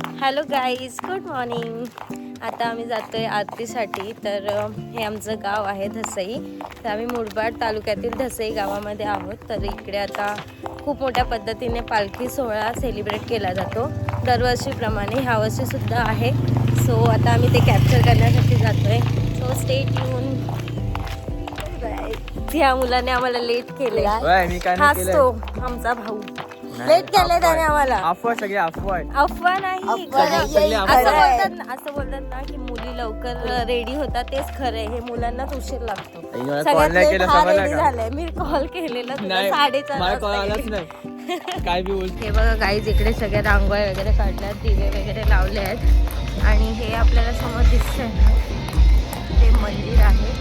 Hello guys good morning आता आम्ही जातोय आरतीसाठी. तर हे आमचं गाव आहे धसई. तर आम्ही मुरबाड तालुक्यातील धसई गावामध्ये आहोत. तर इकडे आता खूप मोठ्या पद्धतीने पालखी सोहळा सेलिब्रेट केला जातो. दरवर्षीप्रमाणे ह्या वर्षीसुद्धा आहे. सो आता आम्ही ते कॅप्चर करण्यासाठी जातोय. सो स्टेट येऊन ह्या मुलाने आम्हाला लेट केले होय, मी काय हाच नाही केलंय. तो आमचा भाऊ. लेट केले त्याने आहे. आम्हाला अफवा सगळे अफवा आहे अफवा नाही अफवा खरं. नाही, सगळे असं आहे. बोलतात ना असं बोलतात ना की मुली लवकर रेडी होतात तेच खरं आहे हे मुलांनाच उशीर लागतो आई, मला सगळ्यात call नाही late केला, हा समजलं रेडी का? झालाय मी कॉल केलेला तुला नाही साडेचार मला वाजता कॉल आलाच केलेला. नाही काय बी बोल हे बघा गाईज इकडे सगळे रांगोळ्या वगैरे काढल्यात दिवे वगैरे लावले आहेत आणि हे आपल्याला समोर दिसतंय ना ते मंदिर आहे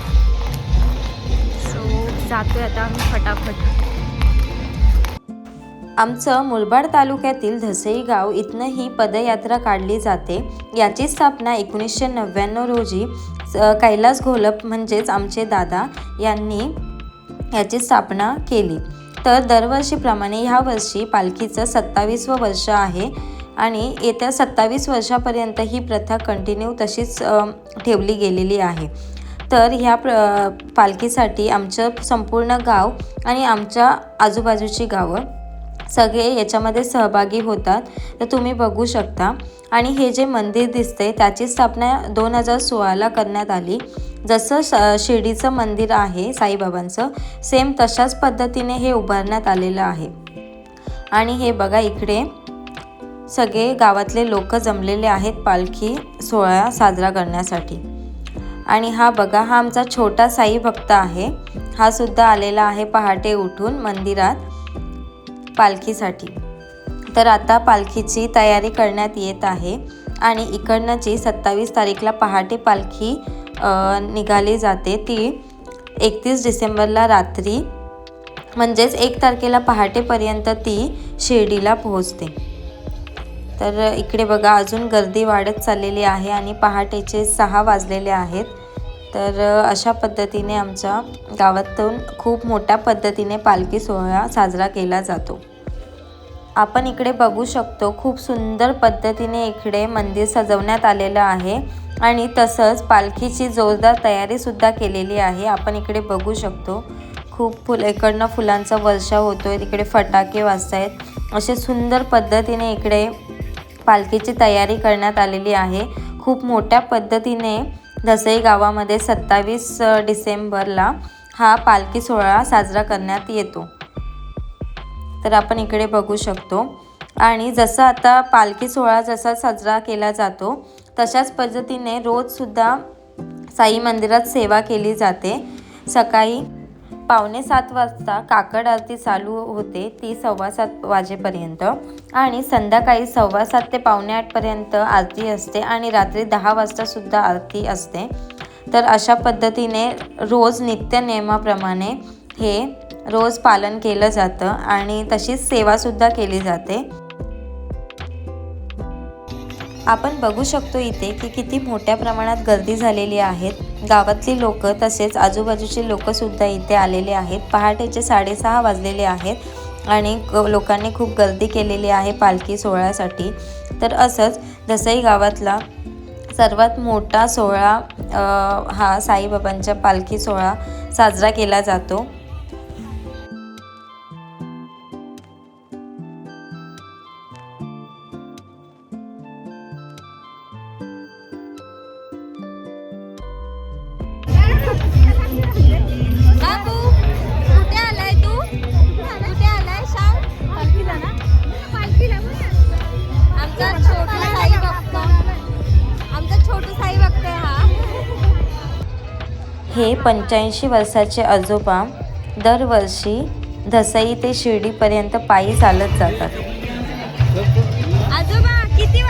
सो जातोय आता आम्ही फटाफट आमचं मुरबाड तालुक्यातील धसई गाव इथनं ही पदयात्रा काढली जाते. याची स्थापना एकोणीसशे नव्याण्णव रोजी कैलास घोलप म्हणजेच आमचे दादा यांनी याची स्थापना केली. तर दरवर्षीप्रमाणे ह्या वर्षी पालखीचं सत्तावीसवं वर्ष आहे आणि येत्या सत्तावीस वर्षापर्यंत ही प्रथा कंटिन्यू तशीच ठेवली गेलेली आहे. तर ह्या प्र पालखीसाठी आमचं संपूर्ण गाव आणि आमच्या आजूबाजूची गावं सगळे याच्यामध्ये सहभागी होतात. तर तुम्ही बघू शकता. आणि हे जे मंदिर दिसते त्याची स्थापना दोन हजार सोळाला करण्यात आली. जसं श शिर्डीचं मंदिर आहे साईबाबांचं सेम तशाच पद्धतीने हे उभारण्यात आलेलं आहे. आणि हे बघा इकडे सगळे गावातले लोक जमलेले आहेत पालखी सोहळा साजरा करण्यासाठी. आणि हा बघा हा आमचा छोटा साई भक्त आहे. हा सुद्धा आलेला आहे पहाटे उठून मंदिरात. पालखीसाठी. तर आता पालखीची तयारी करण्यात येत आहे आणि इकडनंची सत्तावीस तारीखला पहाटे पालखी निघाली जाते ती एकतीस डिसेंबरला रात्री म्हणजेच एक तारखेला पहाटेपर्यंत ती शिर्डीला पोहोचते. तर इकडे बघा अजून गर्दी वाढत चाललेली आहे आणि पहाटेचे सहा वाजलेले आहेत. तर अशा पद्धतीने आमच्या गावातून खूप मोठ्या पद्धतीने पालखी सोहळा साजरा केला जातो. आपण इकडे बघू शकतो खूप सुंदर पद्धतीने इकडे मंदिर सजवण्यात आलेलं आहे. आणि तसंच पालखीची जोरदार तयारीसुद्धा केलेली आहे. आपण इकडे बघू शकतो खूप फुल इकडनं फुलांचा वर्षाव होतोय तिकडे फटाके वाजतायत. असे सुंदर पद्धतीने इकडे पालखीची तयारी करण्यात आलेली आहे. खूप मोठ्या पद्धतीने दसई गावामध्ये सत्तावीस डिसेंबरला हा पालखी सोहळा साजरा करण्यात येतो. तर आपण इकडे बघू शकतो. आणि जसं आता पालखी सोहळा जसा साजरा केला जातो तशाच पद्धतीने रोजसुद्धा साई मंदिरात सेवा केली जाते. सकाळी पावणे सात वाजता काकड आरती चालू होते ती सव्वा सात वाजेपर्यंत. आणि संध्याकाळी सव्वा सात ते पावणे आठपर्यंत आरती असते आणि रात्री दहा वाजतासुद्धा आरती असते. तर अशा पद्धतीने रोज नित्य नियमाप्रमाणे हे रोज पालन केलं जातं आणि तशीच सेवासुद्धा केली जाते. आपण बघू शकतो इथे की किती मोठ्या प्रमाणात गर्दी झालेली आहेत. गावातली लोक तसेच आजूबाजूचे लोकसुद्धा इथे आलेले आहेत. पहाटेचे साडेसहा वाजलेले आहेत आणि लोकांनी खूप गर्दी केलेली आहे पालखी सोहळ्यासाठी. तर असंच दसई गावातला सर्वात मोठा सोहळा हा साईबाबांच्या पालखी सोहळा साजरा केला जातो. हा पंच्याऐंशी वर्षाचे आजोबा दरवर्षी धसई ते शिर्डीपर्यंत पायी चालत जातात. आजोबा किती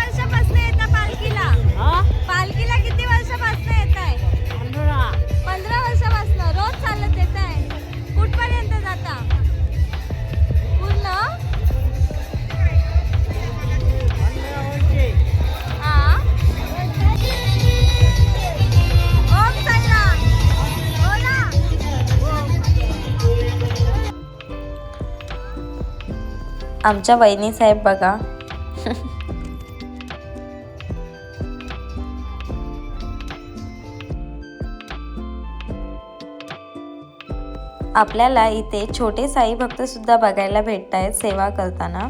आमच्या वहिनी साहेब बघा. आपल्याला इथे छोटे साई भक्त सुद्धा बघायला भेटत आहेत सेवा करताना.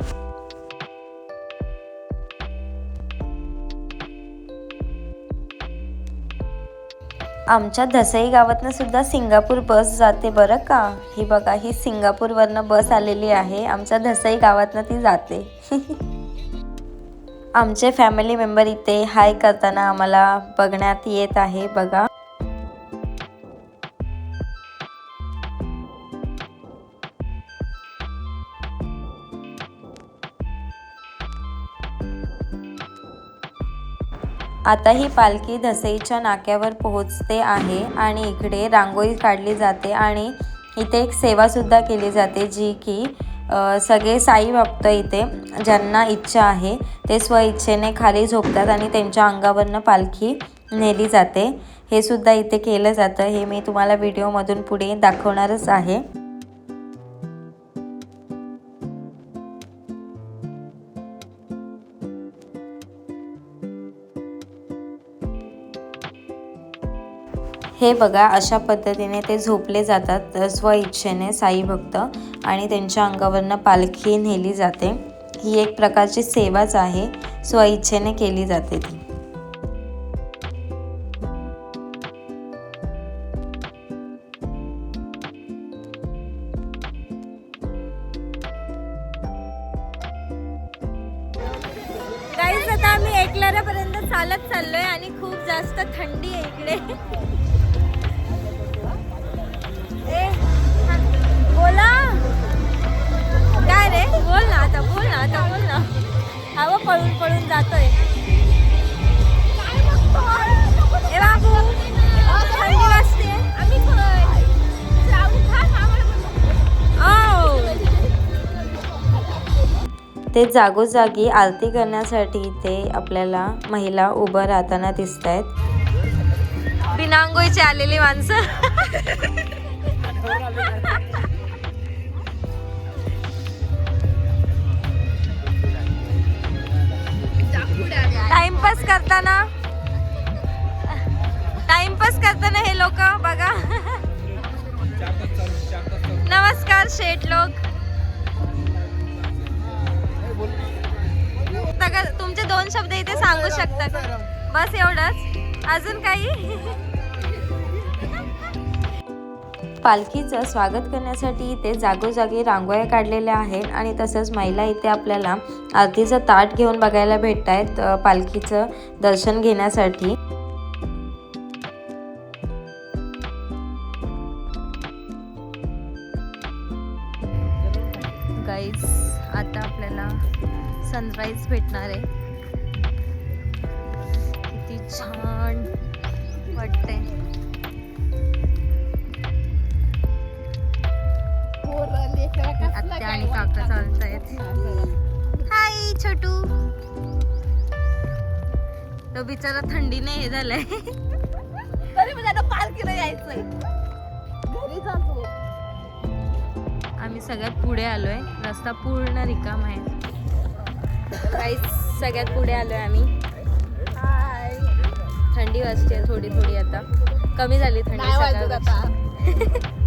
आमच्या धसई गावातनं सुद्धा सिंगापूर बस जाते बरं का? ही बघा ही सिंगापूरवरनं बस आलेली आहे. आमच्या धसई गावातनं ती जाते. आमचे फॅमिली मेंबर इथे हाय करताना आम्हाला बघण्यात येत आहे. बघा. आता ही पालखी धसईच्या नाक्यावर पोहोचते आहे आणि इकडे रांगोळी काढली जाते आणि इथे एक सेवासुद्धा केली जाते जी की सगळे साई भक्त इथे ज्यांना इच्छा आहे ते स्वइच्छेने खाली झोपतात आणि त्यांच्या अंगावरनं पालखी नेली जाते. हे सुद्धा इथे केलं जातं. हे मी तुम्हाला व्हिडिओमधून पुढे दाखवणारच आहे. हे बघा अशा पद्धतीने ते झोपले जातात स्व स्वइच्छेने साई भक्त आणि त्यांच्या अंगावरनं पालखी नेली जाते. ही एक प्रकारची सेवाच आहे स्वइच्छेने केली जाते ती. आता आम्ही एकलारापर्यंत चालत चाललोय आणि खूप जास्त थंडी आहे इकडे. बोला. काय रे? बोल ना आता बोल ना आता बोल ना. हवं पळून पळून जातोय. ए बाबू थंडी वाजते. आव. ते जागोजागी आरती करण्यासाठी इथे आपल्याला महिला उभं राहताना दिसत आहेत बिनांगोईची आलेली माणसं. टाइमपास करताना. टाइमपास करताना हे लोक बघा. नमस्कार शेठ लोक. तुमचे दोन शब्द इथे सांगू शकता बस एवढंच. अजून काही? पालखीचं स्वागत करण्यासाठी इथे जागोजागी रांगोळ्या काढलेल्या आहेत आणि तसंच महिला इथे आपल्याला आरतीचं ताट घेऊन बघायला भेटत आहेत पालखीचं दर्शन घेण्यासाठी. गाईज आता आपल्याला सनराईज भेटणार आहे. किती छान वाटते आत्या आणि काका हाय छोटू. तो बिचारा थंडीने हे झालाय. तरी म्हणजे पालखीला यायचंय. घरी जातो. आम्ही सगळ्यात पुढे आलोय. रस्ता पूर्ण रिकाम आहे. काहीच सगळ्यात पुढे आलोय आम्ही. हाय. थंडी वाजते थोडी थोडी आता. कमी झाली थंडी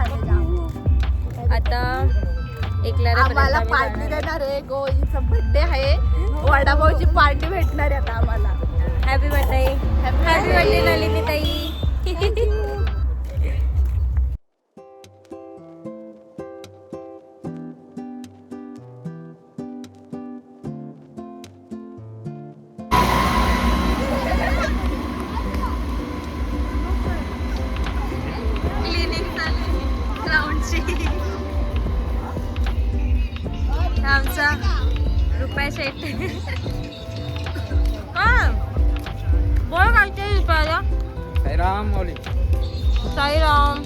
आता एकलाऱ्यापर्यंत आम्हाला आम्ही पार्टी. देणार आहे. गोळीचा बर्थडे आहे. वडापावची पार्टी भेटणार आहे आता आम्हाला. Happy birthday happy. Birthday Nalini tai peset. Kan? Boleh say cuci pada? Sairam oli. Sairam.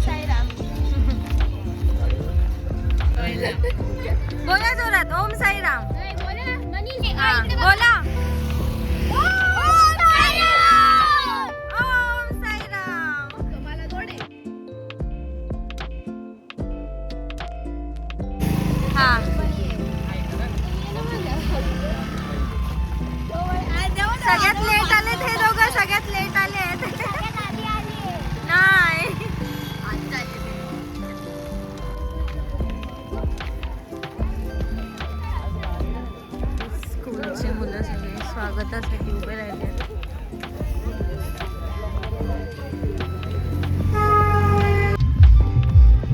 Sairam. Boleh surat Om Sairam. Boleh. À, Mani. Boleh. मुलं सगळे स्वागतासाठी उभे राहिले.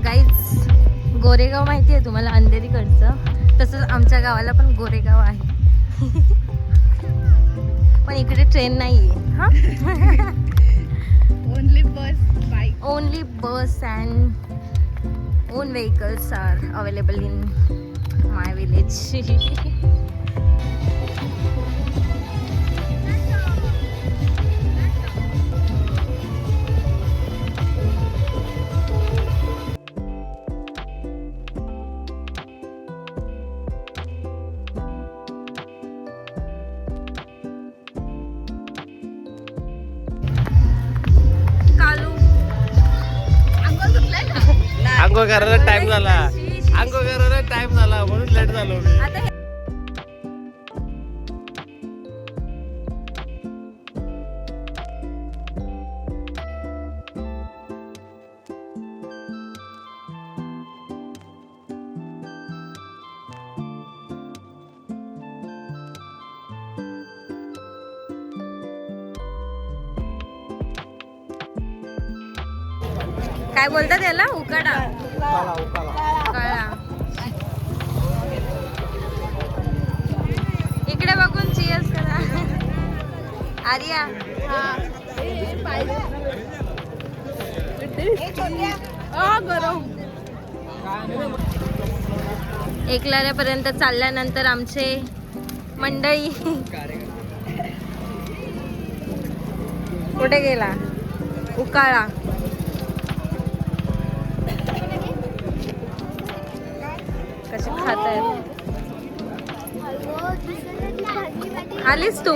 गाईज गोरेगाव माहिती आहे तुम्हाला अंधेरीकडचं. तसंच आमच्या गावाला पण गोरेगाव आहे. पण इकडे ट्रेन नाही आहे हां? Only bus bike only bus and own vehicles are available in my village. कालू अंघोळ करायला टाइम झाला. आंघोळ करायला टाइम झाला. म्हणून लेट झालो मी. काय बोलतात त्याला उकाडा. कळा इकडे बघून चिअर्स करा. आर्या. हो, गरम. एकलाऱ्यापर्यंत चालल्यानंतर आमचे मंडळी. कुठे गेला? उकाळा कसे खात आहेत आलीस तू?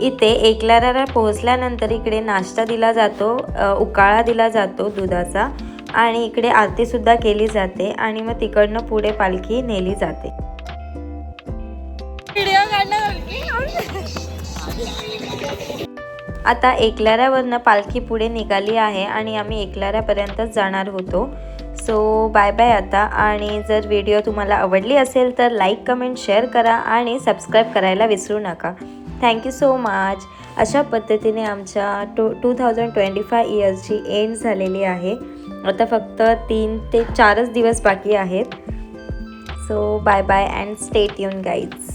इथे एकलाऱ्याला पोहोचल्यानंतर इकडे नाश्ता दिला जातो उकाळा दिला जातो दुधाचा आणि इकडे आरतीसुद्धा केली जाते आणि मग तिकडनं पुढे पालखी नेली जाते. आता एकलाऱ्यावरनं पालखी पुढे निघाली आहे आणि आम्ही एकलाऱ्यापर्यंतच जाणार होतो. सो बाय बाय आता. आणि जर व्हिडिओ तुम्हाला आवडली असेल तर लाईक कमेंट शेअर करा आणि सबस्क्राईब करायला विसरू नका. थँक्यू सो मच अशा पद्धतीने आमच्या two two thousand twenty five इयर्सची end झालेली आहे. आता फक्त तीन ते चारच दिवस बाकी आहेत. So bye bye and state युन guides